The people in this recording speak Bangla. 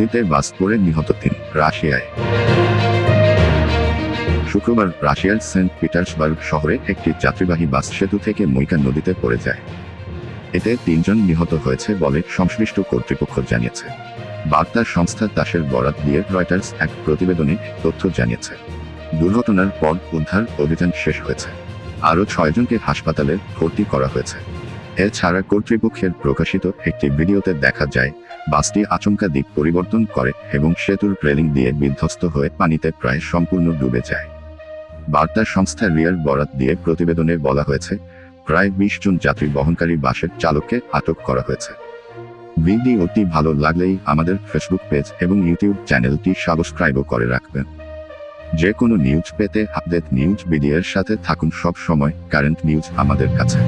নদীতে বাস পড়ে নিহত তিন রাশিয়ায়। শুক্রবার রাশিয়ার সেন্ট পিটার্সবার্গ শহরে একটি যাত্রীবাহী বাস সেতু থেকে মৈকা নদীতে পড়ে যায়। এতে তিনজন নিহত হয়েছে বলে সংশ্লিষ্ট কর্তৃপক্ষ জানিয়েছে। বার্তা সংস্থা তাসের বরাত দিয়ে রয়টার্স এক প্রতিবেদনে তথ্য জানিয়েছে। দুর্ঘটনার পর উদ্ধার অভিযান শেষ হয়েছে। আরও ছয়জনকে হাসপাতালে ভর্তি করা হয়েছে। এছাড়া কর্তৃপক্ষের প্রকাশিত একটি ভিডিওতে দেখা যায় বাসটি আচমকা দিক পরিবর্তন করে এবং সেতুর রেলিং দিয়ে বিধ্বস্ত হয়ে পানিতে প্রায় সম্পূর্ণ ডুবে যায়। বার্তা সংস্থা রিয়ার বরাত দিয়ে প্রতিবেদনে বলা হয়েছে, প্রায় বিশ জন যাত্রী বহনকারী বাসের চালককে আটক করা হয়েছে। ভিডিওটি ভালো লাগলেই আমাদের ফেসবুক পেজ এবং ইউটিউব চ্যানেলটি সাবস্ক্রাইবও করে রাখবেন। যে কোনো নিউজ পেতে আপডেট নিউজ ভিডিওর সাথে থাকুন সব সময় কারেন্ট নিউজ আমাদের কাছে।